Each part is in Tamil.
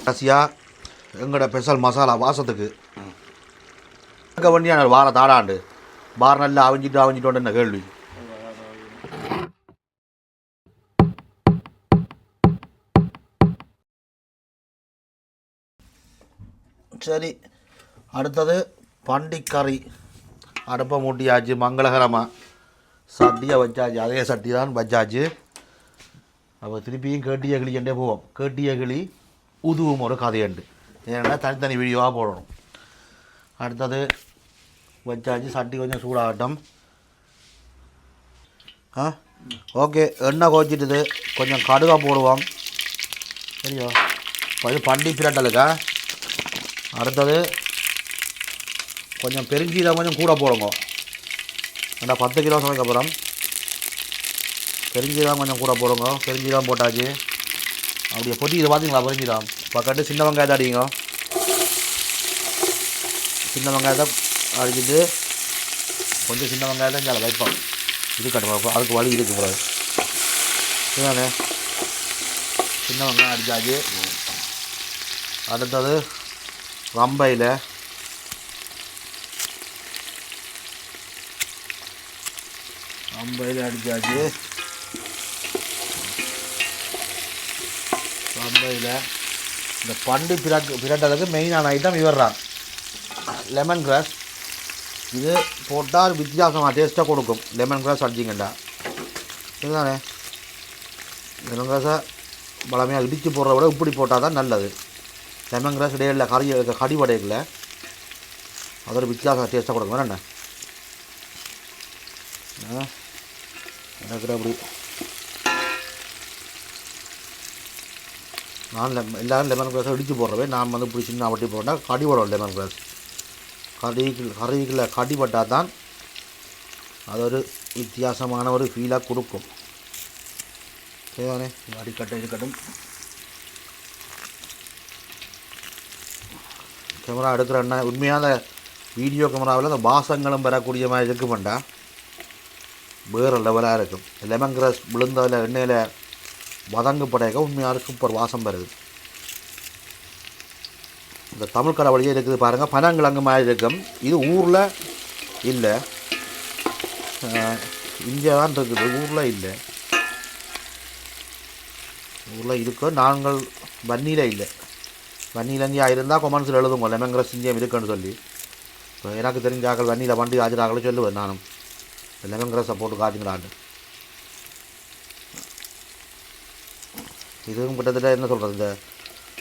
கடைசியாக எங்களோட ஸ்பெஷல் மசாலா வாசத்துக்கு. இருக்க வேண்டிய வார தாடாண்டு. பார் நல்லா அவிஞ்சிட்டு அவிஞ்சிட்டு என்ன கேள்வி? சரி அடுத்தது பண்டிக்கறி. அடுப்பை மூட்டியாச்சு மங்களகரமாக சட்டியை வச்சாச்சு அதே சட்டி தான் வச்சாச்சு. அப்போ திருப்பியும் கேட்டிய கிளிக்கண்டே போவோம். கேட்டிய கிளி உதுவும் ஒரு கதையுண்டு ஏன்னா தனித்தனி வீடியோவாக போடணும் அடுத்தது வச்சாச்சு சட்டி கொஞ்சம் சூடாகட்டும் ஆ ஓகே எண்ணெய் கோச்சிட்டுது கொஞ்சம் கடுகா போடுவோம் சரியா இது பண்டி பிரட்டலுக்கா அடுத்தது கொஞ்சம் பெருஞ்சீரகம் கொஞ்சம் கூட போடுங்க ஏன்னா பத்து கிலோ சமைக்க அப்புறம் பெருஞ்சீரகம் கொஞ்சம் கூட போடுங்க பெருஞ்சீரகம் போட்டாச்சு அப்படியே பொட்டி இதை பார்த்தீங்களா பெருஞ்சீரகம் பக்கத்து சின்ன வெங்காயத்தை அடிங்க. சின்ன வெங்காயத்தை அடிச்சுட்டு கொஞ்சம் சின்ன வெங்காயத்தை இங்கே வைப்போம். இது கட்டுவோம் அதுக்கு வழி இருக்கு பிறகு இதுதானே சின்ன வெங்காயம் அடித்தாச்சு அடுத்தது ரம்பையில் ரம்பையில் அடிச்சாச்சு இந்த பண்டு பிரட் பிரட்டதுக்கு மெயினான ஐட்டம் இவர்றான் லெமன் கிராஸ் இது போட்டால் வித்தியாசமாக டேஸ்ட்டாக கொடுக்கும். லெமன் கிராஸ் அடிச்சிங்கண்டா. இதுதானே லெமன் கிராஸை பலமையாக இடித்து போடுறத விட இப்படி போட்டால் தான் நல்லது. லெமன் கிராஸ் இடையில கறி கடி வடையில் அதோட வித்தியாசம் டேஸ்ட்டாக கொடுக்கும். வேணா என்ன? ஆ, எனக்கு அப்படி நான் லெம் எல்லோரும் லெமன் கிராஸை இடித்து போடுறவே நான் வந்து இப்படி சின்ன வட்டி போட்டால் கடி வடும் லெமன் கிராஸ் கறிக்கு கறிக்குள்ள கடி பட்டால் தான் அது ஒரு வித்தியாசமான ஒரு ஃபீலாக கொடுக்கும். சரிதானே? அடிக்கட்டும் இருக்கட்டும் கேமரா எடுக்கிறேன்னா உண்மையான வீடியோ கேமராவில் அந்த பாசங்களும் வரக்கூடிய மாதிரி இருக்குமெண்டா வேறு லெவலாக இருக்கும். லெமன் கிராஸ் விழுந்ததில் எண்ணெயில் வதங்கு படையாக உண்மையாக சூப்பர் வாசம் வருது இந்த தமிழ் கடவுளையே வழியே இருக்குது பாருங்கள் பனங்கிழங்கு மாதிரி இருக்கும். இது ஊரில் இல்லை. இங்கே தான் இருக்குது. ஊரில் இல்லை. ஊரில் இருக்கோ. நாங்கள் வன்னியில் இல்லை. வன்னியில் இங்கே இருந்தால் கொமன்ஸில் எழுதுங்க லெமன் கிராஸ் இருக்குன்னு சொல்லி. இப்போ எனக்கு தெரிஞ்சாக்கள் வன்னியில் வண்டி ஆஜராக்களை சொல்லுவேன் நானும். லெமன் கிராஸை போட்டு காட்டுங்களான்னு இதுவும் கிட்டத்தட்ட என்ன சொல்கிறது இந்த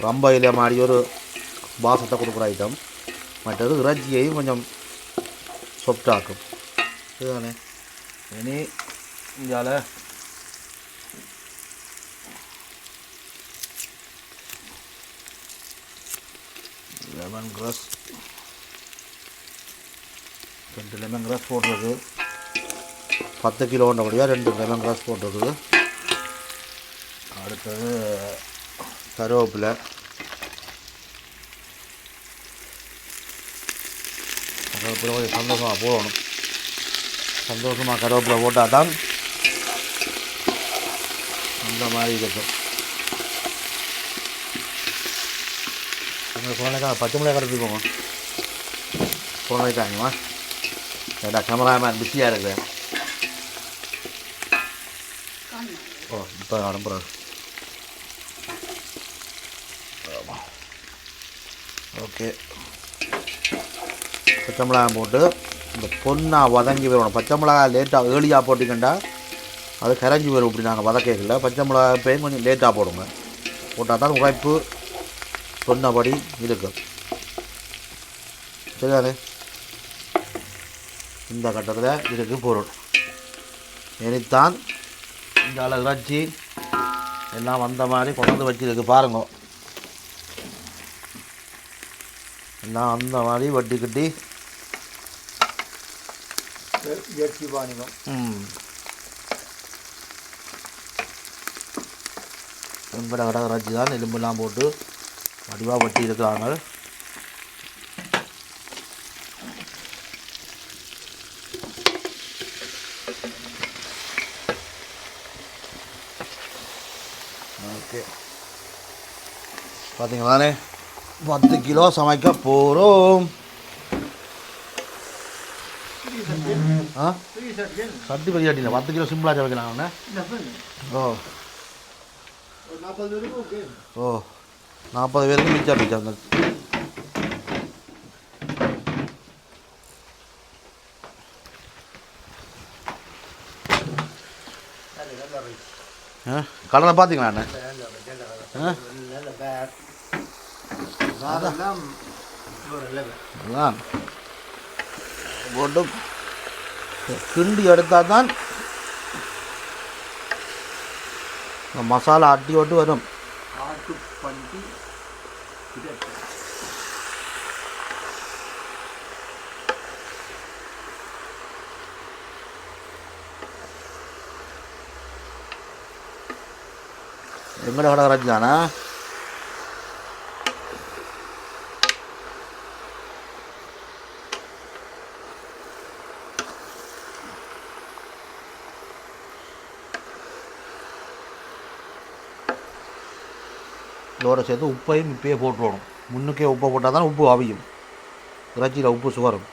ரம்பையில் மாதிரி ஒரு பாசத்தை கொடுக்குற ஐட்டம் மற்றது இறைச்சியையும் கொஞ்சம் சொப்டாக்கும் இதுதானே. இனி இந்தியாவில் லெமன் கிராஸ் ரெண்டு லெமன் கிராஸ் போட்டிருக்கு. பத்து கிலோன்றபடியாக ரெண்டு லெமன் கிராஸ் போட்டிருக்குது அடுத்தது கருவேப்பிலை. கருவேப்பிலை கொஞ்சம் சந்தோஷமாக போடணும். சந்தோஷமாக கருவேப்பிலை போட்டால் தான் அந்த மாதிரி இருக்கும். உங்கள் குழந்தைக்கா பச்சை மிளகாய் கடத்தி போங்க குழந்தைக்காங்கம்மா ஏடா கேமராமேன் பிஸியாக இருக்கிறேன் ஓ இப்போ அனுப்புகிறேன் ஓகே பச்சை மிளகாய் போட்டு இந்த பொண்ணாக வதங்கி வரணும் பச்சை மிளகாய் லேட்டாக ஏர்லியாக போட்டிங்கண்டா அது கரைஞ்சி வரும் இப்படி நாங்கள் வதக்கல பச்சை மிளகாய் பேயும் கொஞ்சம் லேட்டாக போடுங்க. போட்டால் தான் உழைப்பு சொன்னபடி இருக்கும். சரிதானே? இந்த கட்டத்தில் இதுக்கு பொருள். இனித்தான் இந்த அளவு இறைச்சி எல்லாம் வந்த மாதிரி கொண்டு வந்து வச்சிருக்கு பாருங்கள் எல்லாம் அந்த மாதிரி வட்டி கட்டி இயற்கை பாணிகம் ம். எலும்புல கடை இறைச்சி தான் எலும்பெல்லாம் போட்டு வடிவாக வட்டி இருக்கிறாங்க. ஓகே. பார்த்தீங்களானே பத்து கிலோ சமைக்க போகிறோம் ஆ? சட்டி பெரிய சட்டி பத்து கிலோ சிம்பிளாக சமைக்கலாம் ஓ. நாற்பது ஓ. நாற்பது பேருக்கு மிச்சா மிச்சா அந்த. ஆ? கடலை பார்த்தீங்களா அண்ணே ஆ நல்ல பேட் அதெல்லாம் அதான். போட்டு கிண்டி எடுத்தால் தான் இந்த மசாலா அட்டி ஓட்டு வரும். எங்கட கடை கரைச்சானா இதோட சேர்த்து உப்பையும் இப்பயே போட்டுருவோம் முன்னுக்கே உப்பை போட்டால் தான் உப்பு அவியும் இறைச்சியில் உப்பு சுவரும்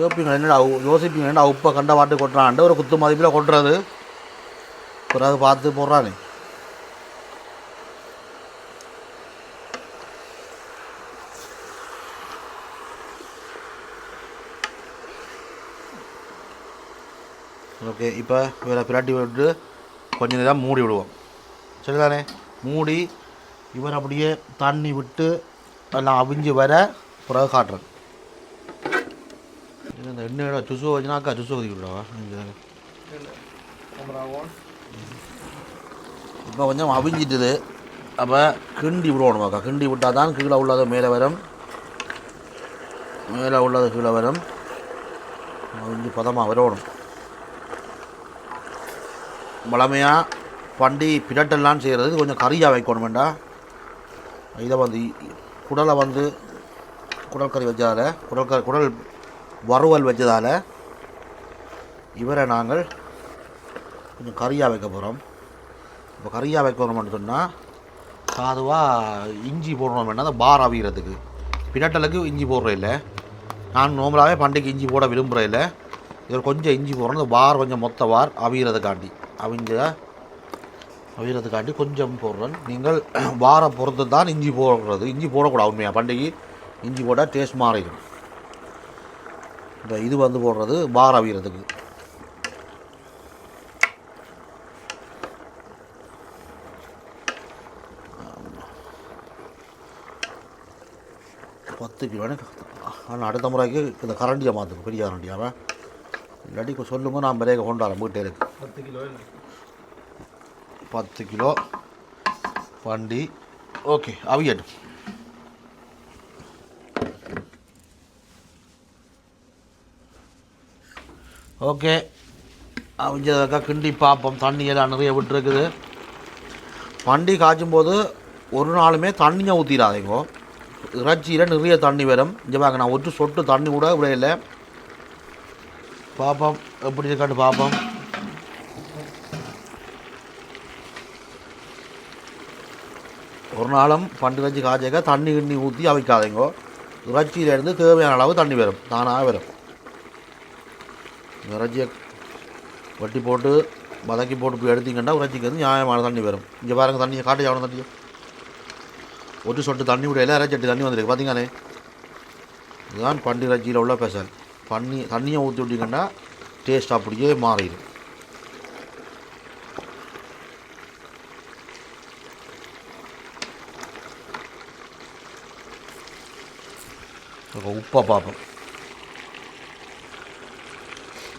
யோசிப்பீங்க என்னடா யோசிப்பீங்க என்னடா உப்பை கண்ட வாட்டு கொட்டுறான்ட்டு ஒரு குத்து மதிப்பில் கொட்டுறது. பிறகு பார்த்து போடுறானே. ஓகே இப்போ இவரை பிராட்டி விட்டு கொஞ்ச நேரம் மூடி விடுவோம். சரிதானே? மூடி இவர் அப்படியே தண்ணி விட்டு எல்லாம் அவிஞ்சு வர பிறகு காட்டுறேன். இந்த எண்ணெயோட சுசு வச்சுனாக்கா சுசு ஒதுக்கி விடுவா இப்போ கொஞ்சம் அவிஞ்சிட்டுது. அப்போ கிண்டி விடுவோம் அக்கா. கிண்டி விட்டால் தான் கீழே உள்ளது மேலே வரும். மேலே உள்ளது கீழே வரும். அவிஞ்சு பதமாக வரணும். வளமையாக பண்டி பிரட்டெல்லாம் செய்கிறது கொஞ்சம் கறியாக வைக்கணும் வேண்டாம் இதை வந்து குடலை வந்து குடல் கறி வச்சதால் குடல் கறி குடல் வறுவல் வச்சதால் இவரை நாங்கள் கொஞ்சம் கறியாக வைக்க போகிறோம் இப்போ கறியாக வைக்கணும்னு சொன்னால் சாதுவாக இஞ்சி போடணும் வேண்டாம் அந்த பார் அவிகிறதுக்கு பின்னட்டலுக்கு இஞ்சி போடுற இல்லை. நான் நார்மலாகவே பண்டிகை இஞ்சி போட விரும்புகிற இல்லை. இதில் கொஞ்சம் இஞ்சி போடுறோம் இந்த பார் கொஞ்சம் மொத்த பார் அவிகிறதுக்காண்டி அவங்க அவிகிறதுக்காண்டி கொஞ்சம் போடுறேன் நீங்கள் பாரை பொறுத்து தான் இஞ்சி போடுறது. இஞ்சி போடக்கூடாது உண்மையாக பண்டிகை இஞ்சி போட்டால் டேஸ்ட் மாறிடும். இந்த இது வந்து போடுறது வார அவிகிறதுக்கு பத்து கிலோ ஆனால் அடுத்த முறைக்கு இந்த கரண்டியை மாற்றுக்கு பெரிய கரண்டியாவை இல்லாட்டி சொல்லுங்க நான் பிறகு கொண்டு வீட்டே இருக்கு. பத்து கிலோ பத்து கிலோ வண்டி. ஓகே அவியட்டும் ஓகே அவிஞ்சதக்கா கிண்டி பார்ப்போம் தண்ணி எல்லாம் நிறைய விட்டுருக்குது. வண்டி காய்ச்சும் போது ஒரு நாளுமே தண்ணியை ஊற்றிடாதீங்கோ இறைச்சியில் நிறைய தண்ணி வரும். இங்கே பாருங்க நான் ஒரு சொட்டு தண்ணி கூட விட இல்லை பார்ப்போம் எப்படி இருக்கான்னு பார்ப்போம் ஒரு நாளும் பண்டு இறைச்சி காய்ச்சக்க தண்ணி கிண்ணி ஊற்றி அவைக்காதீங்கோ. இறைச்சியிலேருந்து தேவையான அளவு தண்ணி வரும். தானாக வரும். இறைச்சியை வட்டி போட்டு வதக்கி போட்டு போய் எடுத்தீங்கன்னா இறைச்சிக்கு வந்து நியாயமான தண்ணி வரும். இங்கே பாருங்கள் தண்ணியை காட்டு எவ்வளோ தண்ணியை? ஒரு சொட்டு தண்ணி விட விடையில இறைச்சட்டி தண்ணி வந்துருக்கு. பார்த்தீங்கண்ணே இதுதான் பண்டு இறைச்சியில் உள்ள ஸ்பெஷல். பண்ணி தண்ணியை ஊற்றி விட்டிங்கன்னா டேஸ்ட் அப்படியே மாறிடும். உப்பை பார்ப்போம்.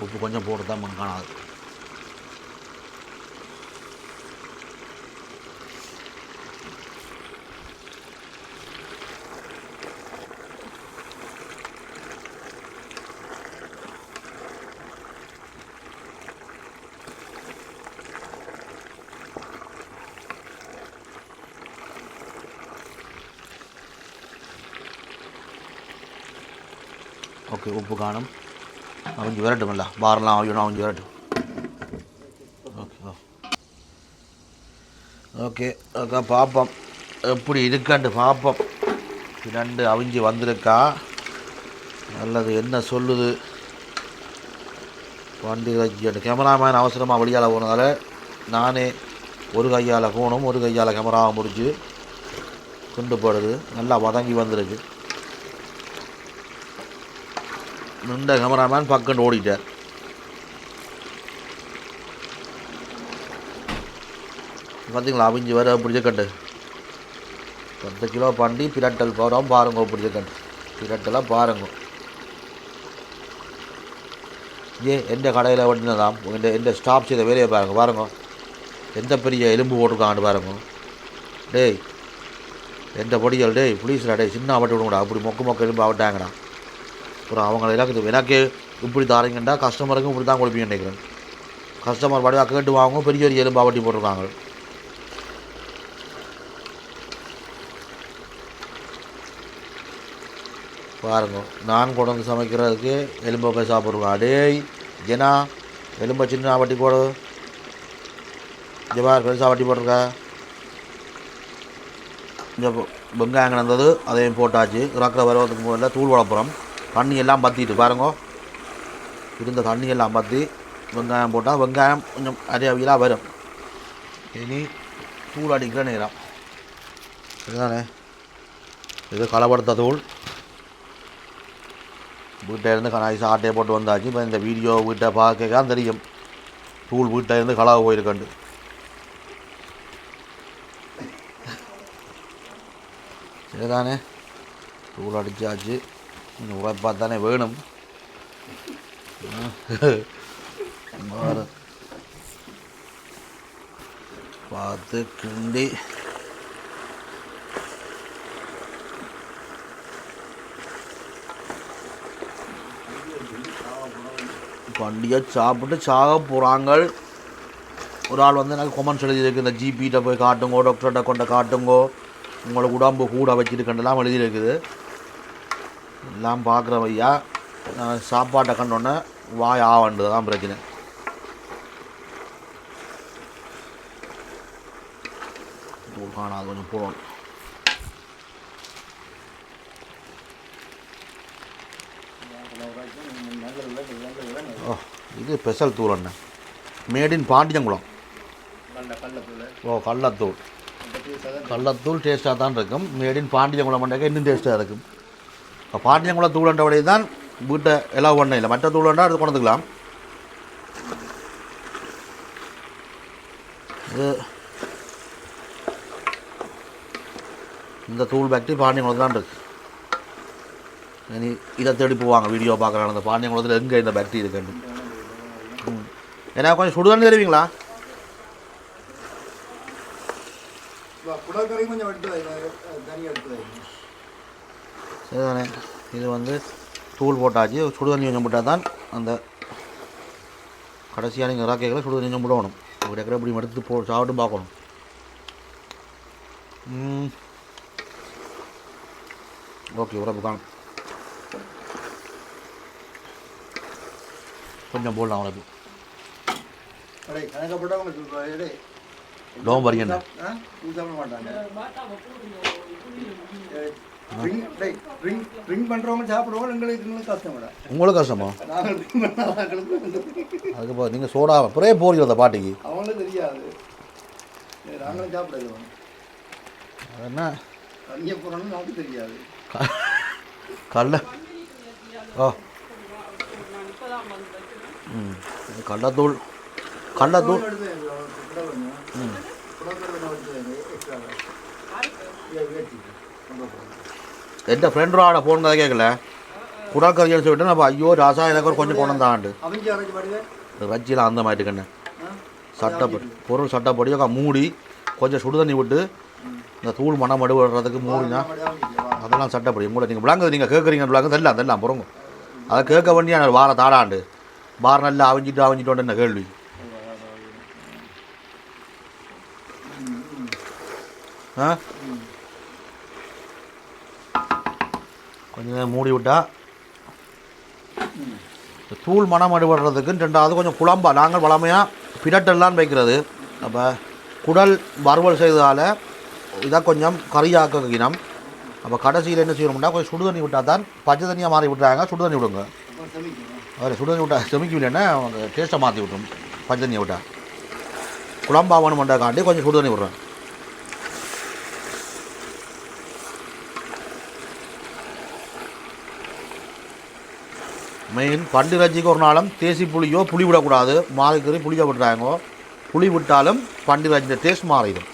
உப்பு கொஞ்சம் போட்டு தான் காணாது ஓகே உப்பு காணும் அவங்க விரட்டுமில்ல பாரெலாம் ஆகணும் அவங்க விரட்டும். ஓகே ஓகே அக்கா பார்ப்போம் எப்படி இருக்காண்டு பார்ப்போம் ரெண்டு அவிஞ்சு வந்திருக்கா. நல்லது என்ன சொல்லுது? வண்டி வச்சு கேமராமேன் அவசரமாக வெளியால் போனதால் நானே ஒரு கையால் போகணும் ஒரு கையால் கேமராவை முடிச்சு கொண்டு போடுது நல்லா வதங்கி வந்திருக்கு. நின்ற கேமராமேன் பக்கம் ஓடிட்டார். பார்த்தீங்களா அவிஞ்சு வர பிடிச்சக்கண்டு பத்து கிலோ பண்டி பிரட்டல் போகிறோம் பாருங்க பிடிச்சக்கண்டு பிரட்டலாக பாருங்க. ஏ எந்த கடையில் வண்டினதாம் எந்த எந்த ஸ்டாப் செய்த வேலையை பாருங்க பாருங்க. எந்த பெரிய எலும்பு போட்டிருக்காங்கன்னு பாருங்க. டேய் எந்த பொடிகள் டேய் ப்ளீஸ்டா டேய் சின்ன ஆட்டி விடுங்கடா. அப்படி மொக்க மொக்க எலும்பு ஆவட்டாங்கடா அப்புறம் அவங்கள எனக்கு எனக்கு இப்படி தாரீங்கண்டா கஸ்டமருக்கும் இப்படி தான் கொடுப்பீங்க நினைக்கிறேன் கஸ்டமர் பாடி கேட்டு வாங்க பெரிய ஒரு எலும்பா வட்டி போட்டிருக்காங்க. பாருங்க நான் கொண்டு சமைக்கிறதுக்கு எலும்பை போய் சாப்பிட்ருக்கோம் டேய் ஜனா எலும்பை சின்ன வட்டி போடு. ஜபார் பெருசாக வட்டி போட்டிருக்கா. இந்த வெங்காயம் கிடந்தது அதையும் போட்டாச்சு. இறக்குற வரவதுக்கு முதல்ல தூள் வளப்புறம் தண்ணி எல்லாம் பற்றிட்டு பாருங்க. இருந்த தண்ணி எல்லாம் பற்றி வெங்காயம் போட்டால் வெங்காயம் கொஞ்சம் அரியவியலாக வரும். இனி தூள் அடிக்கிற நேரம். இதுதானே இது களப்படுத்த தூள். வீட்டை இருந்து கனாய் ஆட்டையை போட்டு வந்தாச்சு. இப்போ இந்த வீடியோ வீட்டை பார்க்க தெரியும். தூள் வீட்டை இருந்து களவு போயிருக்கண்டு சரிதானே? தூள் அடிச்சாச்சு. இன்னும் உழைப்பா தானே வேணும். பார்த்து கிண்டி. வண்டியாக சாப்பிட்டு சாக போகிறாங்க ஒரு ஆள் வந்து எனக்கு கொமெண்ட்ஸ் எழுதியிருக்கு. இந்த ஜிபிகிட்ட போய் காட்டுங்கோ டாக்டர்கிட்ட கொண்ட காட்டுங்கோ. உங்களுக்கு உடம்பு கூட வச்சுருக்கண்டெல்லாம் எழுதியிருக்குது எல்லாம் பார்க்குற ஐயா. நான் சாப்பாட்டை கண்டோன்னே வாய் ஆவன்றது தான் பிரச்சனை. தூள் காணாது கொஞ்சம் போகணும். ஓ இது ஸ்பெஷல் தூள் என்ன? மேட் இன் பாண்டியங்குளம் ஓ கள்ளத்தூள். கள்ளத்தூள் டேஸ்ட்டாக தான் இருக்கும். மேட் இன் பாண்டியங்குளம் பண்ணாக்க இன்னும் டேஸ்ட்டாக இருக்கும். இப்போ பாண்டியங்குளம் தூளன்ற வழி தான் வீட்டை எல்லாம் ஒன்றும் இல்லை. மற்ற தூளண்டா அது கொண்டுக்கலாம். இது இந்த தூள் பேக்டரி பாண்டியங்குளத்தில் தான் இருக்குது இனி இதை தேடி போவாங்க வீடியோ பார்க்குறாங்க அந்த பாண்டியங்குளத்தில் எங்கே இந்த பேக்டரி இருக்குன்னு. ம். ஏன்னா கொஞ்சம் சுடுதண்ணி தருவீங்களா? கொஞ்சம் எடுத்து தனியாக எடுத்து சரிதானே இது வந்து தூள் போட்டாச்சு. சுடுதண்ணி கொஞ்சம் போட்டால் தான் அந்த கடைசியாக நீங்கள் இறாக்கைகளை சுடுதண்ணி கொஞ்சம் போடணும். இப்படி இருக்கிற இப்படி எடுத்து போ சாப்பிட்டு பார்க்கணும். ஓகே உறப்பு காணும். கொஞ்சம் போடலாம் உறப்பு அடே ஆ ட்ரிங்க் டேய் ட்ரிங்க் ட்ரிங்க் பண்ணுறவங்க சாப்பிடுவோம் எங்களுக்கு எங்களுக்கு கஷ்டம்டா உங்களுக்கு கஷ்டமா? நாங்கள் ட்ரிங்க் பண்ணாங்களுக்கு அதுக்கு நீங்கள் சோடா அப்புறே போறீங்க அந்த பாட்டிக்கு. அவங்களுக்கு தெரியாது. நாங்களும் சாப்பிடுவோம் என்ன? தண்ணியை போகிறோம்னு நமக்கு தெரியாது. கடல. ஓ. ம் கடலத்தூள். கடலத்தூள். ம். எந்த ஃப்ரெண்டோட ஃபோன் கதை கேட்கல குடாக்கறின்னு சொல்லிட்டு நம்ம ஐயோ ராசா எனக்கு ஒரு கொஞ்சம் கொண்டு தாண்டு வச்சிலாம் அந்த மாதிரி கண்ணு? சட்டப்படி பொருள் சட்டப்படியோ மூடி கொஞ்சம் சுடு தண்ணி விட்டு இந்த தூள் மனம் விடுறதுக்கு மூடினா. அதெல்லாம் சட்டப்படி உங்களை நீங்கள் விளங்குது நீங்கள் கேட்குறீங்க விளங்குது தெல்லாம் தெல்லாம் புறங்க அதை கேட்க வேண்டிய வார தாடாண்டு பார் நல்லா அவிஞ்சிட்டு அவிஞ்சிட்டு என்ன கேள்வி ஆ கொஞ்சம் நேரம் மூடி விட்டால் இந்த தூள் மனம் அடுபடுறதுக்கு ரெண்டாவது கொஞ்சம் குழம்பா. நாங்கள் வளமையாக பிடட்டெல்லாம் வைக்கிறது. அப்போ குடல் வறுவல் செய்ததால் இதை கொஞ்சம் கறியாக்கினோம் அப்போ கடைசியில் என்ன செய்யணும்னா கொஞ்சம் சுடு தண்ணி விட்டால் தான் பச்சை தண்ணியாக மாறி விட்டுறாங்க சுடு தண்ணி விடுங்க. அதில் சுடு தண்ணி விட்டால் செமிக்கவில்லைன்னா அவங்க டேஸ்ட்டை மாற்றி விட்டுரும் பச்சை தண்ணியை விட்டால் குழம்பாவணும் பண்ணுறதுக்காண்டி கொஞ்சம் சுடு தண்ணி விட்றேன். மெயின் பண்டு இறைச்சிக்கு ஒரு நாளும் தேசி புளியோ புளி விடக்கூடாது. மாறிக்கறி புளியை விட்டுறாங்க. புளி விட்டாலும் பண்டு இறைச்சியோட டேஸ்ட் மாறிடும்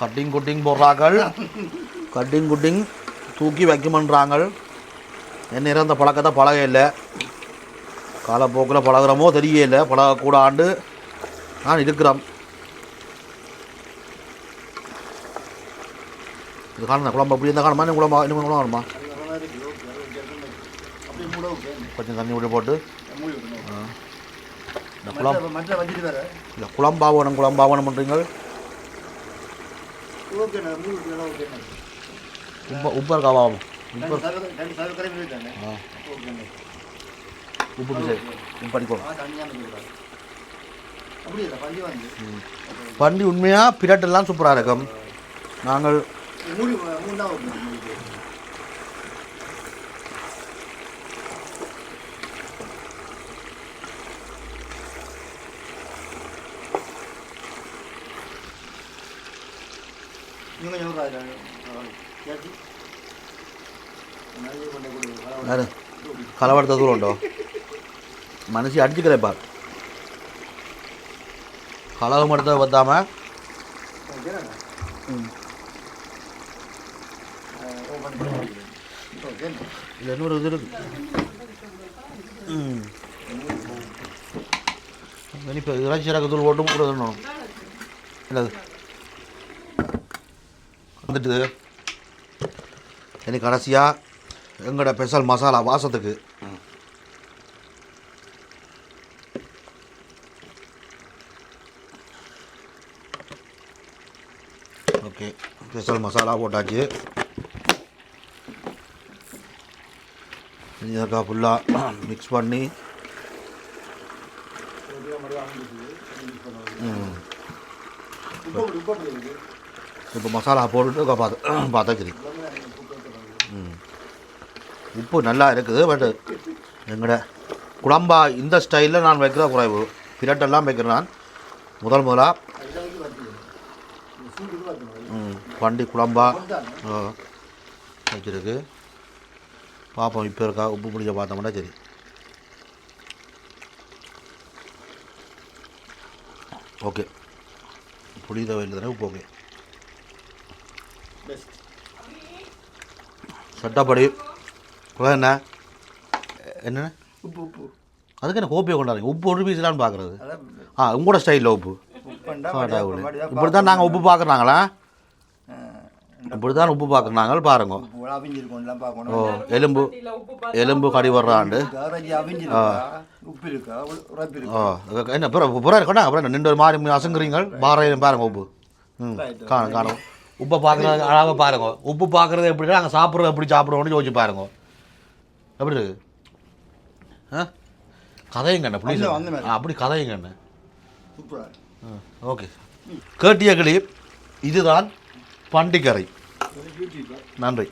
கட்டிங் குட்டிங் போடுறாங்கள் கட்டிங் குட்டிங் தூக்கி வைக்குமன்றாங்க என்ன இறந்த பழக்கத்தை பழக இல்லை. காலப்போக்கில் பழகுறமோ தெரியல பழகக்கூட ஆண்டு நான் இருக்கிறோம். இது காரணம் குழம்பு அப்படி இருந்தால் காணுமா இன்னும் குழம்பா இன்னும் குழம்பு ஓகே கொஞ்சம் தண்ணி விட்டு போட்டு. இந்த குழம்பு இந்த குழம்பாவனம் குழம்பாவனம் பண்ணுறீங்க உப்பு உப்பு இருக்காவாகும் உப்பு ஆ. உப்பு பிசை உப்பு இல்லை வந்து பண்டி உண்மையாக பிரட்டெல்லாம் சூப்பராக இருக்கும். நாங்கள் மூடி மூணு தான் ஓகே மூடி நீங்கள் எவ்வளோ கேட்டு நிறைய கொண்டே கொடுங்க வேறு கலவரத்த தூரம் உண்டோ மனசு இல்லை இன்னொரு இது இருக்கு. இப்போ இதெல்லாம் இறக்க தூள் போட்டு கூட என்னது? வந்துட்டுது எனக்கு கடைசியாக எங்களோட ஸ்பெஷல் மசாலா வாசத்துக்கு. ஓகே ஸ்பெஷல் மசாலா போட்டாச்சு. செஞ்சதுக்கா ஃபுல்லாக மிக்ஸ் பண்ணி. இப்போ மசாலா போட்டுட்டு பார்த்து பார்த்தா சரி. ம். உப்பு நல்லா இருக்குது பட் எங்கட குழம்பா இந்த ஸ்டைலில் நான் வைக்கிற குறைவு. பிரட்டெல்லாம் வைக்கிறேன் நான். முதல் முதலாக ம். பண்டி குழம்பா வச்சிருக்கு. பார்ப்போம் இப்போ இருக்கா? உப்பு பிடிச்ச பார்த்தோம்னா சரி. ஓகே புளி தவையில் தானே உப்பு ஓகே சட்டப்படி. என்ன? என்ன உப்பு உப்பு. அதுக்கு என்ன கோப்பியை கொண்டாடுங்க உப்பு ஒரு பீஸ்லான்னு பார்க்குறது அதான். ஆ உங்களோட ஸ்டைலில் உப்பு. இப்படி தான் நாங்கள் உப்பு. பார்க்குறாங்களா இப்படி தான் உப்பு பார்க்குறாங்க பாருங்க. ஓ எலும்பு எலும்பு கடி வர்றாண்டு ஓ என்ன பிற புறம் இருக்கணும் அப்புறம் நின்று ஒரு மாதிரி அசங்குறீங்க பாறையும் பாருங்க உப்பு. ம் காணும் காணும். உப்பை பார்க்குறது அழகாக பாருங்க. உப்பு பார்க்குறது எப்படின்னா நாங்கள் சாப்பிட்றது எப்படி சாப்பிடுவோம்னு யோசிச்சு பாருங்க. எப்படி இருக்கு? ஆ? ப்ளீஸ் அந்த- அந்த மாதிரி. அப்படி கதையுங்கண்ணே சூப்பரா ஓகே கேட்டிய கிளி இதுதான் പണ്ടിക്കറി. നന്ദി.